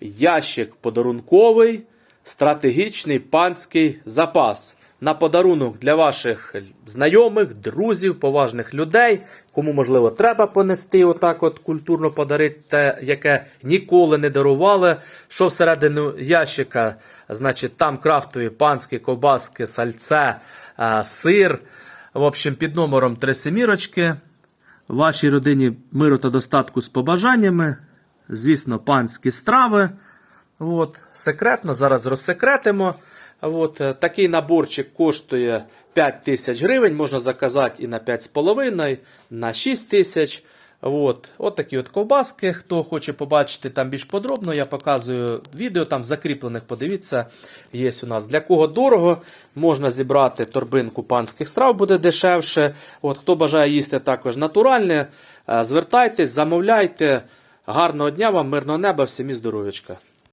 ящик подарунковий, стратегічний панський запас. На подарунок для ваших знайомих, друзів, поважних людей, кому можливо треба понести отак, от культурно подарити те, яке ніколи не дарували. Що всередину ящика, значить, там крафтові панські ковбаски, сальце, сир. В общем, під номером три семірочки. Вашій родині миру та достатку з побажаннями. Звісно, панські страви. От, секретно, зараз розсекретимо. От, е, такий наборчик коштує 5 тисяч гривень, можна заказати і на 5,5, на 6 тисяч. От, от такі от ковбаски. Хто хоче побачити там більш подробно, я показую відео там закріплених. Подивіться, є у нас. Для кого дорого, можна зібрати торбинку панських страв, буде дешевше. От, хто бажає їсти також натуральне, е, звертайтесь, замовляйте. Гарного дня вам, мирного неба, всім і здоров'ячка.